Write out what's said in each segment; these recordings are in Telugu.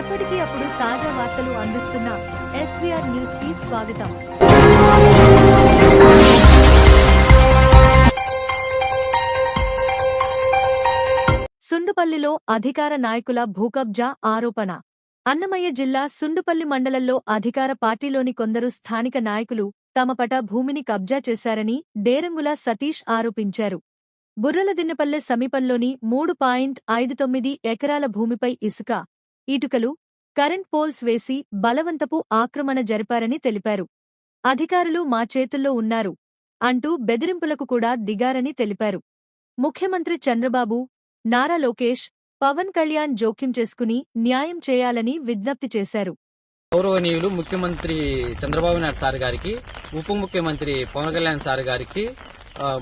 ఎప్పటికీ అప్పుడు తాజా వార్తలు అందిస్తున్న ఎస్వీఆర్ న్యూస్కి స్వాగతం. సుండుపల్లిలో అధికార నాయకుల భూకబ్జా ఆరోపణ. అన్నమయ్య జిల్లా సుండుపల్లి మండలంలో అధికార పార్టీలోని కొందరు స్థానిక నాయకులు తమ పట భూమిని కబ్జా చేశారని డేరంగుల సతీష్ ఆరోపించారు. బుర్రలదిన్నపల్లె సమీపంలోని మూడు పాయింట్ ఐదు తొమ్మిది ఎకరాల భూమిపై ఇసుక ఇటుకలు కరెంట్ పోల్స్ వేసి బలవంతపు ఆక్రమణ జరిపారని తెలిపారు. అధికారులు మా చేతుల్లో ఉన్నారు అంటూ బెదిరింపులకు కూడా దిగారని తెలిపారు. ముఖ్యమంత్రి చంద్రబాబు నారా లోకేష్ పవన్ కళ్యాణ్ జోక్యం చేసుకుని న్యాయం చేయాలని విజ్ఞప్తి చేశారు. గౌరవనీయులు ముఖ్యమంత్రి చంద్రబాబు నాయుడు సార్ గారికి ఉప ముఖ్యమంత్రి పవన్ కళ్యాణ్ సార్ గారికి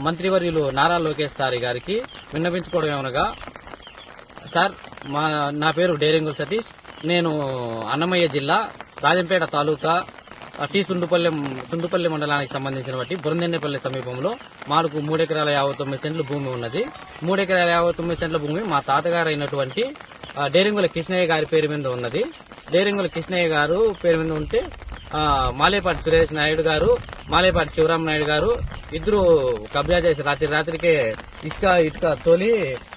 మంత్రివర్యులు నారా లోకేష్ సార్ గారికి విన్నవించుకోవడం ఏమనగా సార్ మా నా పేరు డేరింగుల సతీష్. నేను అన్నమయ్య జిల్లా రాజంపేట తాలూకా టీ సుండుపల్లె సుండుపల్లి మండలానికి సంబంధించిన బట్టి బురందెన్నపల్లి సమీపంలో మాకు మూడెకరాల యాభై తొమ్మిది సెంట్ల భూమి ఉన్నది. మూడెకరాల యాభై తొమ్మిది సెంట్ల భూమి మా తాతగారు అయినటువంటి డేరింగుల కృష్ణయ్య గారి పేరు మీద ఉన్నది. డేరింగుల కృష్ణయ్య గారు పేరు మీద ఉంటే మాలేపాటి సురేష్ నాయుడు గారు మాలేపాటి శివరామ నాయుడు గారు ఇద్దరు కబ్జా చేసి రాత్రి రాత్రికే ఇసుక ఇటుక తోలి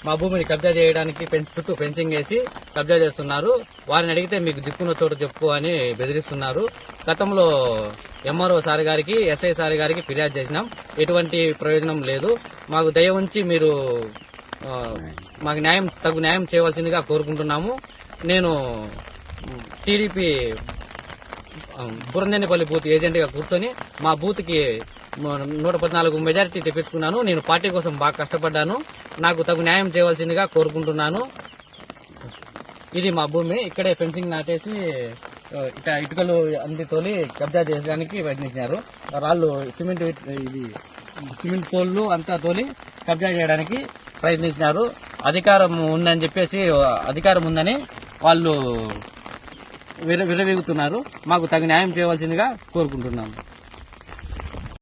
మా భూమిని కబ్జా చేయడానికి చుట్టూ ఫెన్సింగ్ వేసి కబ్జా చేస్తున్నారు. వారిని అడిగితే మీకు దిక్కున్న చోటు చెప్పు అని బెదిరిస్తున్నారు. గతంలో ఎంఆర్ఓ సార్ గారికి ఎస్ఐ సార్ గారికి ఫిర్యాదు చేసినాం. ఎటువంటి ప్రయోజనం లేదు. మాకు దయ ఉంచి మీరు మాకు న్యాయం తగు న్యాయం చేయవలసిందిగా కోరుకుంటున్నాము. నేను టీడీపీ బురందేనిపల్లి బూత్ ఏజెంట్గా కూర్చొని మా బూత్కి నూట పద్నాలుగు మెజారిటీ తెప్పించుకున్నాను. నేను పార్టీ కోసం బాగా కష్టపడ్డాను. నాకు తగు న్యాయం చేయవలసిందిగా కోరుకుంటున్నాను. ఇది మా భూమి. ఇక్కడే ఫెన్సింగ్ నాటేసి ఇట ఇటుకలు అన్ని తోలి కబ్జా చేయడానికి ప్రయత్నించారు రాళ్ళు సిమెంట్ ఇది సిమెంట్ పోల్లు అంతా తోలి కబ్జా చేయడానికి ప్రయత్నించినారు. అధికారం ఉందని చెప్పేసి అధికారం ఉందని వాళ్ళు విరవేగుతున్నారు. మాకు తగిన న్యాయం చేయవలసిందిగా కోరుకుంటున్నాము.